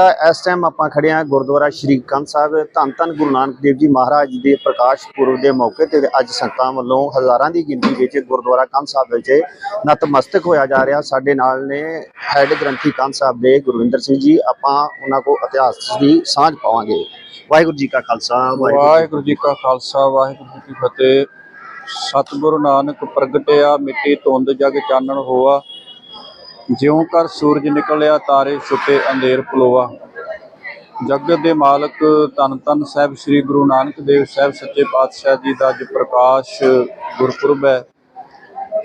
ਇਸ ਟਾਈਮ ਆਪਾਂ ਖੜੇ ਹਾਂ ਗੁਰਦੁਆਰਾ ਸ਼੍ਰੀ ਕੰਧ ਸਾਹਿਬ, ਧੰਨ ਧੰਨ ਗੁਰੂ ਨਾਨਕ ਦੇਵ ਜੀ ਮਹਾਰਾਜ ਦੇ ਪ੍ਰਕਾਸ਼ ਪੁਰਬ ਦੇ ਮੌਕੇ ਤੇ ਅੱਜ ਸੰਗਤਾਂ ਵੱਲੋਂ ਹਜ਼ਾਰਾਂ ਦੀ ਗਿਣਤੀ ਵਿੱਚ ਗੁਰਦੁਆਰਾ ਕੰਧ ਸਾਹਿਬ ਵਿੱਚ ਨਤਮਸਤਕ ਹੋਇਆ ਜਾ ਰਿਹਾ। ਸਾਡੇ ਨਾਲ ਨੇ ਹੈਡ ਗ੍ਰੰਥੀ ਕੰਧ ਸਾਹਿਬ ਦੇ ਗੁਰਵਿੰਦਰ ਸਿੰਘ ਜੀ। ਆਪਾਂ ਉਹਨਾਂ ਕੋ ਇਤਿਹਾਸ ਦੀ ਸਾਂਝ ਪਾਵਾਂਗੇ। ਵਾਹਿਗੁਰੂ ਜੀ ਕਾ ਖਾਲਸਾ, ਵਾਹਿਗੁਰੂ ਵਾਹਿਗੁਰੂ ਜੀ ਕਾ ਖਾਲਸਾ, ਵਾਹਿਗੁਰੂ ਜੀ ਕੀ ਫਤਿਹ। ਸਤਿਗੁਰੂ ਨਾਨਕ ਪ੍ਰਗਟਿਆ, ਮਿੱਟੀ ਧੁੰਦ ਜਗ ਚਾਨਣ ਹੋਆ। ਜਿਉਂ ਕਰ ਸੂਰਜ ਨਿਕਲਿਆ, ਤਾਰੇ ਛੁਪੇ ਅੰਧੇਰ ਪਲੋਆ। ਜਗਤ ਦੇ ਮਾਲਕ ਧੰਨ ਧੰਨ ਸਾਹਿਬ ਸ੍ਰੀ ਗੁਰੂ ਨਾਨਕ ਦੇਵ ਸਾਹਿਬ ਸੱਚੇ ਪਾਤਸ਼ਾਹ ਜੀ ਦਾ ਅੱਜ ਪ੍ਰਕਾਸ਼ ਗੁਰਪੁਰਬ ਹੈ।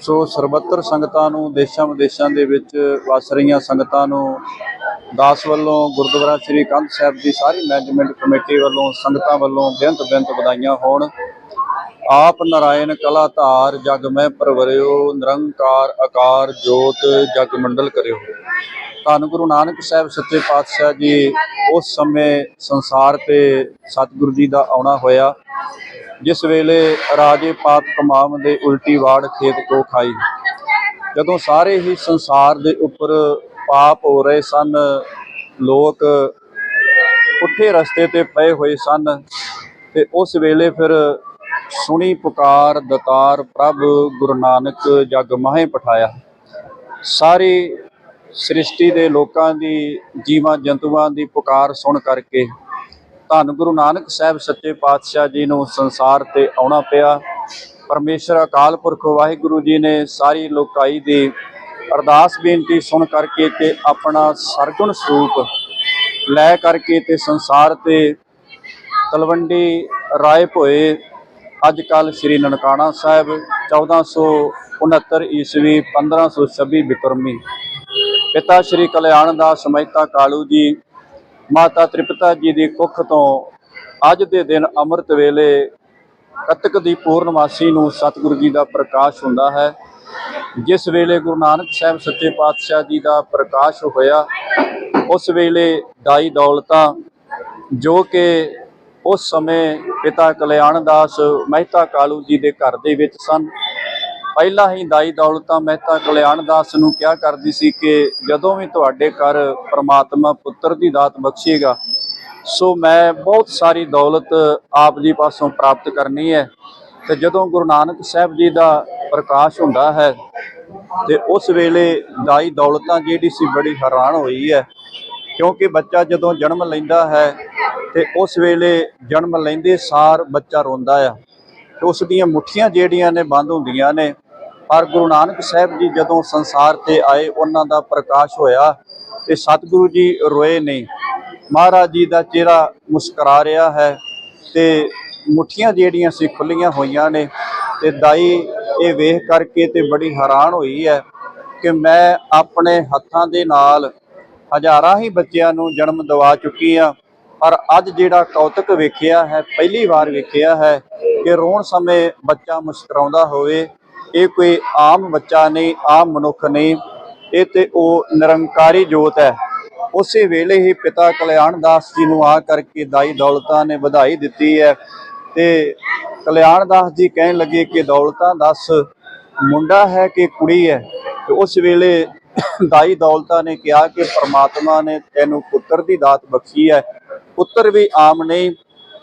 ਸੋ ਸਰਬੱਤਰ ਸੰਗਤਾਂ ਨੂੰ ਦੇਸ਼ਾਂ ਵਿਦੇਸ਼ਾਂ ਦੇ ਵਿੱਚ ਵਸ ਰਹੀਆਂ ਸੰਗਤਾਂ ਨੂੰ ਦਾਸ ਵੱਲੋਂ ਗੁਰਦੁਆਰਾ ਸ੍ਰੀ ਕੰਧ ਸਾਹਿਬ ਦੀ ਸਾਰੀ ਮੈਨੇਜਮੈਂਟ ਕਮੇਟੀ ਵੱਲੋਂ ਸੰਗਤਾਂ ਵੱਲੋਂ ਬੇਅੰਤ ਬੇਅੰਤ ਵਧਾਈਆਂ ਹੋਣ। ਆਪ ਨਰਾਇਣ ਕਲਾ ਧਾਰ ਜਗ ਮੈਂ ਪਰਵਰਿਓ, ਨਿਰੰਕਾਰ ਆਕਾਰ ਜੋਤ ਜਗ ਮੰਡਲ ਕਰਿਓ। ਧੰਨ ਗੁਰੂ ਨਾਨਕ ਸਾਹਿਬ ਸੱਚੇ ਪਾਤਸ਼ਾਹ ਜੀ, ਉਸ ਸਮੇਂ ਸੰਸਾਰ ਤੇ ਸਤਿਗੁਰੂ ਜੀ ਦਾ ਆਉਣਾ ਹੋਇਆ। ਜਿਸ ਵੇਲੇ ਰਾਜੇ ਪਾਤ ਕਮਾਮ ਦੇ ਉਲਟੀ ਵਾੜ ਖੇਤ ਕੋ ਖਾਈ। ਜਦੋਂ ਸਾਰੇ ਹੀ ਸੰਸਾਰ ਦੇ ਉੱਪਰ ਪਾਪ ਹੋ ਰਹੇ ਸਨ, ਲੋਕ ਪੁੱਠੇ ਰਸਤੇ ਤੇ ਪਏ ਹੋਏ ਸਨ ਤੇ ਉਸ ਵੇਲੇ ਫਿਰ ਸੁਣੀ ਪੁਕਾਰ ਦਤਾਰ ਪ੍ਰਭ, ਗੁਰੂ ਨਾਨਕ ਜਗ ਮਾਹੇ ਪਠਾਇਆ। ਸਾਰੀ ਸ੍ਰਿਸ਼ਟੀ ਦੇ ਲੋਕਾਂ ਦੀ, ਜੀਵਾਂ ਜੰਤੂਆਂ ਦੀ ਪੁਕਾਰ ਸੁਣ ਕਰਕੇ ਧੰਨ ਗੁਰੂ ਨਾਨਕ ਸਾਹਿਬ ਸੱਚੇ ਪਾਤਸ਼ਾਹ ਜੀ ਨੂੰ ਸੰਸਾਰ ਤੇ ਆਉਣਾ ਪਿਆ। ਪਰਮੇਸ਼ਰ ਅਕਾਲ ਪੁਰਖ ਵਾਹਿਗੁਰੂ ਜੀ ਨੇ ਸਾਰੀ ਲੋਕਾਈ ਦੀ ਅਰਦਾਸ ਬੇਨਤੀ ਸੁਣ ਕਰਕੇ ਤੇ ਆਪਣਾ ਸਰਗੁਣ ਸਰੂਪ ਲੈ ਕਰਕੇ ਤੇ ਸੰਸਾਰ ਤੇ ਤਲਵੰਡੀ ਰਾਏ ਭੋਏ ਅੱਜ ਕੱਲ ਸ੍ਰੀ ਨਨਕਾਣਾ ਸਾਹਿਬ 1469 ਈਸਵੀ 1526 ਬਿਕਰਮੀ। ਪਿਤਾ ਸ੍ਰੀ ਕਲਿਆਣ ਦਾਸ ਮਹਿਤਾ ਕਾਲੂ ਜੀ, ਮਾਤਾ ਤ੍ਰਿਪਤਾ ਜੀ ਦੀ ਕੁੱਖ ਤੋਂ ਅੱਜ ਦੇ ਦਿਨ ਅੰਮ੍ਰਿਤ ਵੇਲੇ ਕੱਤਕ ਦੀ ਪੂਰਨਮਾਸੀ ਨੂੰ ਸਤਿਗੁਰੂ ਜੀ ਦਾ ਪ੍ਰਕਾਸ਼ ਹੁੰਦਾ ਹੈ। ਜਿਸ ਵੇਲੇ ਗੁਰੂ ਨਾਨਕ ਸਾਹਿਬ ਸੱਚੇ ਪਾਤਸ਼ਾਹ ਜੀ ਦਾ ਪ੍ਰਕਾਸ਼ ਹੋਇਆ, ਉਸ ਵੇਲੇ ਦਾਈ ਦੌਲਤਾਂ ਜੋ ਕਿ ਉਸ ਸਮੇਂ ਪਿਤਾ ਕਲਿਆਣ ਦਾਸ ਮਹਿਤਾ ਕਾਲੂ ਜੀ ਦੇ ਘਰ ਦੇ ਵਿੱਚ ਸਨ। ਪਹਿਲਾਂ ਹੀ ਦਾਈ ਦੌਲਤਾਂ ਮਹਿਤਾ ਕਲਿਆਣ ਦਾਸ ਨੂੰ ਕਿਹਾ ਕਰਦੀ ਸੀ ਕਿ ਜਦੋਂ ਵੀ ਤੁਹਾਡੇ ਘਰ ਪ੍ਰਮਾਤਮਾ ਪੁੱਤਰ ਦੀ ਦਾਤ ਬਖਸ਼ੇਗਾ, ਸੋ ਮੈਂ ਬਹੁਤ ਸਾਰੀ ਦੌਲਤ ਆਪ ਜੀ ਪਾਸੋਂ ਪ੍ਰਾਪਤ ਕਰਨੀ ਹੈ ਤੇ ਜਦੋਂ ਗੁਰੂ ਨਾਨਕ ਸਾਹਿਬ ਜੀ ਦਾ ਪ੍ਰਕਾਸ਼ ਹੁੰਦਾ ਹੈ ਤੇ ਉਸ ਵੇਲੇ ਦਾਈ ਦੌਲਤਾਂ ਜਿਹੜੀ ਸੀ ਬੜੀ ਹੈਰਾਨ ਹੋਈ ਹੈ, ਕਿਉਂਕਿ ਬੱਚਾ ਜਦੋਂ ਜਨਮ ਲੈਂਦਾ ਹੈ ਤੇ ਉਸ ਵੇਲੇ ਜਨਮ ਲੈਂਦੇ ਸਾਰ ਬੱਚਾ ਰੋਂਦਾ ਆ। ਤੇ ਉਸ ਦੀਆਂ ਮੁੱਠੀਆਂ ਜਿਹੜੀਆਂ ਨੇ ਬੰਦ ਹੁੰਦੀਆਂ ਨੇ, ਪਰ ਗੁਰੂ ਨਾਨਕ ਸਾਹਿਬ ਜੀ ਜਦੋਂ ਸੰਸਾਰ ਤੇ ਆਏ, ਉਹਨਾਂ ਦਾ ਪ੍ਰਕਾਸ਼ ਹੋਇਆ ਤੇ ਸਤਿਗੁਰੂ ਜੀ ਰੋਏ ਨਹੀਂ। ਮਹਾਰਾਜ ਜੀ ਦਾ ਚਿਹਰਾ ਮੁਸਕਰਾ ਰਿਹਾ ਹੈ ਤੇ ਮੁੱਠੀਆਂ ਜਿਹੜੀਆਂ ਸੀ ਖੁੱਲੀਆਂ ਹੋਈਆਂ ਨੇ ਤੇ ਦਾਈ ਇਹ ਵੇਖ ਕਰਕੇ ਤੇ ਬੜੀ ਹੈਰਾਨ ਹੋਈ ਹੈ ਕਿ ਮੈਂ ਆਪਣੇ ਹੱਥਾਂ ਦੇ ਨਾਲ ਹਜ਼ਾਰਾਂ ਹੀ ਬੱਚਿਆਂ ਨੂੰ ਜਨਮ ਦਿਵਾ ਚੁੱਕੀ ਆ ਪਰ ਅੱਜ ਜਿਹੜਾ ਕੌਤਕ ਵੇਖਿਆ ਹੈ, ਪਹਿਲੀ ਵਾਰ ਵੇਖਿਆ ਹੈ ਕਿ ਰੋਣ ਸਮੇਂ ਬੱਚਾ ਮੁਸਕਰਾਉਂਦਾ ਹੋਵੇ, ਇਹ ਕੋਈ ਆਮ ਬੱਚਾ ਨਹੀਂ, ਆਮ ਮਨੁੱਖ ਨਹੀਂ, ਇਹ ਤੇ ਉਹ ਨਿਰੰਕਾਰੀ ਜੋਤ ਹੈ। ਉਸੇ ਵੇਲੇ ਹੀ ਪਿਤਾ ਕਲਿਆਣ ਦਾਸ ਜੀ ਨੂੰ ਆ ਕਰਕੇ ਦਾਈ ਦੌਲਤਾਂ ਨੇ ਵਧਾਈ ਦਿੱਤੀ ਹੈ ਤੇ ਕਲਿਆਣ ਦਾਸ ਜੀ ਕਹਿਣ ਲੱਗੇ ਕਿ ਦੌਲਤਾਂ ਦੱਸ ਮੁੰਡਾ ਹੈ ਕਿ ਕੁੜੀ ਹੈ? ਤੇ ਉਸ ਵੇਲੇ ਦਾਈ ਦੌਲਤਾਂ ਨੇ ਕਿਹਾ ਕਿ ਪ੍ਰਮਾਤਮਾ ਨੇ ਤੈਨੂੰ ਪੁੱਤਰ ਦੀ ਦਾਤ ਬਖਸ਼ੀ ਹੈ। ਪੁੱਤਰ ਵੀ ਆਮ ਨਹੀਂ,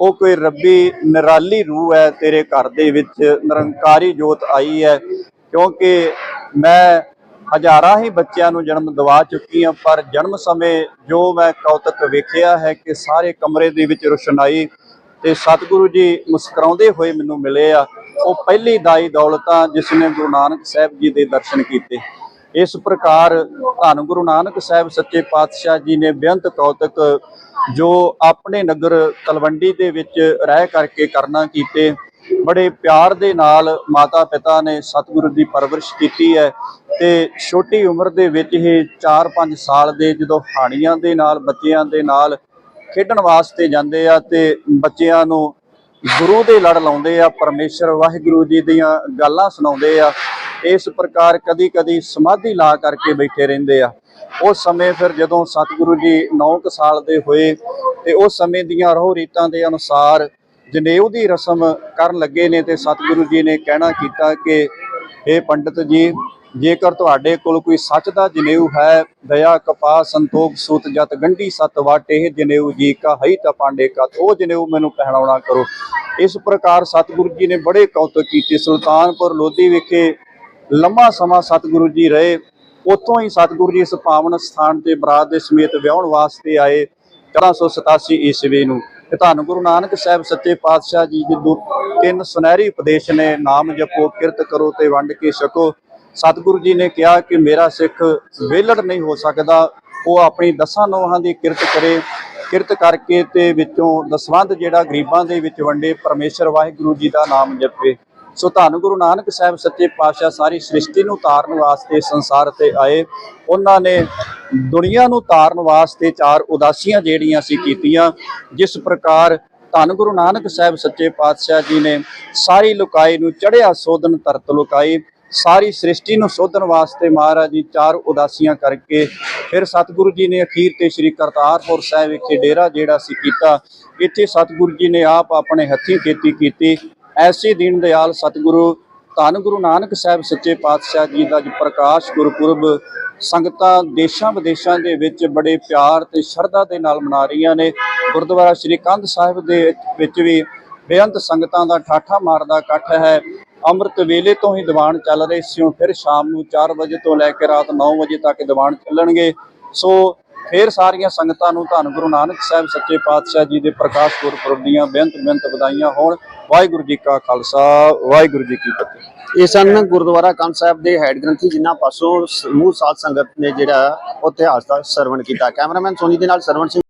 ਉਹ ਕੋਈ ਰੱਬੀ ਨਿਰਾਲੀ ਰੂਹ ਹੈ ਤੇਰੇ ਘਰ ਦੇ ਵਿੱਚ, ਨਿਰੰਕਾਰੀ ਜੋਤ ਆਈ ਹੈ, ਕਿਉਂਕਿ ਮੈਂ ਹਜ਼ਾਰਾਂ ਹੀ ਬੱਚਿਆਂ ਨੂੰ ਜਨਮ ਦਿਵਾ ਚੁੱਕੀ ਹਾਂ, ਪਰ ਜਨਮ ਸਮੇਂ ਜੋ ਮੈਂ ਕੌਤਕ ਵੇਖਿਆ ਹੈ ਕਿ ਸਾਰੇ ਕਮਰੇ ਦੇ ਵਿੱਚ ਰੁਸ਼ਨਾਈ ਤੇ ਸਤਿਗੁਰੂ ਜੀ ਮੁਸਕਰਾਉਂਦੇ ਹੋਏ ਮੈਨੂੰ ਮਿਲੇ ਆ, ਉਹ ਪਹਿਲੀ ਦਾਈ ਦੌਲਤਾਂ ਜਿਸ ਨੇ ਗੁਰੂ ਨਾਨਕ ਸਾਹਿਬ ਜੀ ਦੇ ਦਰਸ਼ਨ ਕੀਤੇ। ਇਸ ਪ੍ਰਕਾਰ ਧੰਨ ਗੁਰੂ ਨਾਨਕ ਸਾਹਿਬ ਸੱਚੇ ਪਾਤਸ਼ਾਹ ਜੀ ਨੇ ਬੇਅੰਤ ਕੌਤਕ ਜੋ ਆਪਣੇ ਨਗਰ ਤਲਵੰਡੀ ਦੇ ਵਿੱਚ ਰਹਿ ਕਰਕੇ ਕਰਨਾ ਕੀਤੇ, ਬੜੇ ਪਿਆਰ ਦੇ ਨਾਲ ਮਾਤਾ ਪਿਤਾ ਨੇ ਸਤਿਗੁਰੂ ਦੀ ਪਰਵਰਿਸ਼ ਕੀਤੀ ਹੈ ਤੇ ਛੋਟੀ ਉਮਰ ਦੇ ਵਿੱਚ ਹੀ 4-5 ਸਾਲ ਦੇ ਜਦੋਂ ਹਾਣੀਆਂ ਦੇ ਨਾਲ, ਬੱਚਿਆਂ ਦੇ ਨਾਲ ਖੇਡਣ ਵਾਸਤੇ ਜਾਂਦੇ ਆ ਤੇ ਬੱਚਿਆਂ ਨੂੰ ਗੁਰੂ ਦੇ ਲੜ ਲਾਉਂਦੇ ਆ, ਪਰਮੇਸ਼ਰ ਵਾਹਿਗੁਰੂ ਜੀ ਦੀਆਂ ਗੱਲਾਂ ਸੁਣਾਉਂਦੇ ਆ ਇਸ ਪ੍ਰਕਾਰ ਕਦੀ ਕਦੀ ਸਮਾਧੀ ਲਾ ਕਰਕੇ ਬੈਠੇ ਰਹਿੰਦੇ ਆ। ਉਸ ਸਮੇਂ ਫਿਰ ਜਦੋਂ ਸਤਿਗੁਰੂ ਜੀ 9 ਸਾਲ ਦੇ ਹੋਏ ਤੇ ਉਸ ਸਮੇਂ ਦੀਆਂ ਰੋਹ ਰੀਤਾਂ ਦੇ ਅਨੁਸਾਰ ਜਨੇਊ ਦੀ ਰਸਮ ਕਰਨ ਲੱਗੇ ਨੇ ਤੇ ਸਤਿਗੁਰੂ ਜੀ ਨੇ ਕਹਿਣਾ ਕੀਤਾ ਕਿ ਇਹ ਪੰਡਤ ਜੀ, ਜੇਕਰ ਤੁਹਾਡੇ ਕੋਲ ਕੋਈ ਸੱਚ ਦਾ ਜਨੇਊ ਹੈ, ਦਇਆ ਕਪਾ ਸੰਤੋਖ, ਸੂਤ, ਜਤ, ਗੰਢੀ, ਸਤ, ਵਾਟੇ ਜਨੇਊ ਜੀ ਕਾ ਹਈ ਤਾ ਪਾਂਡੇ ਕਾ ਉਹ ਜਨੇਊ ਮੈਨੂੰ ਪਹਿਨਾਉਣਾ ਕਰੋ। ਇਸ ਪ੍ਰਕਾਰ ਸਤਿਗੁਰੂ ਜੀ ਨੇ ਬੜੇ ਕੌਤਕ ਕੀਤੇ। ਸੁਲਤਾਨਪੁਰ ਲੋਧੀ ਵਿਖੇ ਲੰਮਾ ਸਮਾਂ ਸਤਿਗੁਰੂ ਜੀ ਰਹੇ, ਉੱਥੋਂ ਹੀ ਸਤਿਗੁਰੂ ਜੀ ਇਸ ਪਾਵਨ ਸਥਾਨ ਤੇ ਬਰਾਤ ਦੇ ਸਮੇਤ ਵਿਆਹਣ ਵਾਸਤੇ ਆਏ 1487 ਈਸਵੀ ਨੂੰ। ਤੇ ਧੰਨ ਗੁਰੂ ਨਾਨਕ ਸਾਹਿਬ ਸੱਚੇ ਪਾਤਸ਼ਾਹ ਜੀ ਦੇ ਦੋ ਤਿੰਨ ਸੁਨਹਿਰੀ ਉਪਦੇਸ਼ ਨੇ ਨਾਮ ਜਪੋ, ਕਿਰਤ ਕਰੋ ਤੇ ਵੰਡ ਕੇ ਛਕੋ। ਸਤਿਗੁਰੂ ਜੀ ਨੇ ਕਿਹਾ ਕਿ ਮੇਰਾ ਸਿੱਖ ਵਿਹਲੜ ਨਹੀਂ ਹੋ ਸਕਦਾ। ਉਹ ਆਪਣੀ ਦਸਾਂ ਨੋਹਾਂ ਦੀ ਕਿਰਤ ਕਰੇ। ਕਿਰਤ ਕਰਕੇ ਤੇ ਵਿੱਚੋਂ ਦਸਵੰਧ ਜਿਹੜਾ ਗਰੀਬਾਂ ਦੇ ਵਿੱਚ ਵੰਡੇ, ਪਰਮੇਸ਼ਰ ਵਾਹਿਗੁਰੂ ਜੀ ਦਾ ਨਾਮ ਜਪੇ। ਸੋ ਧੰਨ ਗੁਰੂ ਨਾਨਕ ਸਾਹਿਬ ਸੱਚੇ ਪਾਤਸ਼ਾਹ ਸਾਰੀ ਸ੍ਰਿਸ਼ਟੀ ਨੂੰ ਤਾਰਨ ਵਾਸਤੇ ਸੰਸਾਰ ਤੇ ਆਏ। ਉਹਨਾਂ ਨੇ ਦੁਨੀਆ ਨੂੰ ਤਾਰਨ ਵਾਸਤੇ ਚਾਰ ਉਦਾਸੀਆਂ ਜਿਹੜੀਆਂ ਸੀ ਕੀਤੀਆਂ, ਜਿਸ ਪ੍ਰਕਾਰ ਧੰਨ ਗੁਰੂ ਨਾਨਕ ਸਾਹਿਬ ਸੱਚੇ ਪਾਤਸ਼ਾਹ ਜੀ ਨੇ ਸਾਰੀ ਲੁਕਾਈ ਨੂੰ ਚੜਿਆ ਸੋਧਨ ਤਰਤ ਲੁਕਾਈ। ਸਾਰੀ ਸ੍ਰਿਸ਼ਟੀ ਨੂੰ ਸੋਧਣ ਵਾਸਤੇ ਮਹਾਰਾਜ ਜੀ ਚਾਰ ਉਦਾਸੀਆਂ ਕਰਕੇ ਫਿਰ ਸਤਿਗੁਰੂ ਜੀ ਨੇ ਅਖੀਰ ਤੇ ਸ੍ਰੀ ਕਰਤਾਰਪੁਰ ਸਾਹਿਬ ਵਿਖੇ ਡੇਰਾ ਜਿਹੜਾ ਸੀ ਕੀਤਾ। ਇੱਥੇ ਸਤਿਗੁਰੂ ਜੀ ਨੇ ਆਪ ਆਪਣੇ ਹੱਥੀਂ ਖੇਤੀ ਕੀਤੀ। ਐਸੀ ਦੀਨ ਦਿਆਲ ਸਤਿਗੁਰੂ, ਧੰਨ ਗੁਰੂ ਨਾਨਕ ਸਾਹਿਬ ਸੱਚੇ ਪਾਤਸ਼ਾਹ ਜੀ ਦਾ ਜੋ ਪ੍ਰਕਾਸ਼ ਗੁਰਪੁਰਬ ਸੰਗਤਾਂ ਦੇਸ਼ਾਂ ਵਿਦੇਸ਼ਾਂ ਦੇ ਵਿੱਚ ਬੜੇ ਪਿਆਰ ਤੇ ਸ਼ਰਧਾ ਦੇ ਨਾਲ ਮਨਾ ਰਹੀਆਂ ਨੇ। ਗੁਰਦੁਆਰਾ ਸ੍ਰੀ ਕੰਧ ਸਾਹਿਬ ਦੇ ਵਿੱਚ ਵੀ ਬੇਅੰਤ ਸੰਗਤਾਂ ਦਾ ਠਾਠਾ ਮਾਰਦਾ ਇਕੱਠ ਹੈ। ਅੰਮ੍ਰਿਤ ਵੇਲੇ ਤੋਂ ਹੀ ਦੀਵਾਨ ਚੱਲ ਰਹੇ ਸਿਓ ਫਿਰ ਸ਼ਾਮ ਨੂੰ 4 ਵਜੇ ਤੋਂ ਲੈ ਕੇ ਰਾਤ 9 ਵਜੇ ਤੱਕ ਦੀਵਾਨ ਚੱਲਣਗੇ। ਸੋ ਫੇਰ ਸਾਰੀਆਂ ਸੰਗਤਾਂ ਨੂੰ ਧੰਨ ਗੁਰੂ ਨਾਨਕ ਸਾਹਿਬ, ਸੱਚੇ ਪਾਤਸ਼ਾਹ ਜੀ ਦੇ ਪ੍ਰਕਾਸ਼ ਗੁਰਪੁਰਬ ਦੀਆਂ ਬੇਅੰਤ ਬੇਅੰਤ ਵਧਾਈਆਂ ਹੋਣ। ਵਾਹਿਗੁਰੂ ਜੀ ਕਾ ਖਾਲਸਾ, ਵਾਹਿਗੁਰੂ ਜੀ ਕੀ ਫਤਿਹ। ਇਹ ਸਨ ਗੁਰਦੁਆਰਾ ਕੰਨ ਸਾਹਿਬ ਦੇ ਹੈਡ ਗ੍ਰੰਥੀ, ਜਿਨ੍ਹਾਂ ਪਾਸੋਂ ਸਮੂਹ ਸਾਧ ਸੰਗਤ ਨੇ ਜਿਹੜਾ ਇਤਿਹਾਸ ਦਾ ਸਰਵਣ ਕੀਤਾ। ਕੈਮਰਾਮੈਨ ਸੋਨੀ ਦੇ ਨਾਲ ਸਰਵਣ ਸਿੰਘ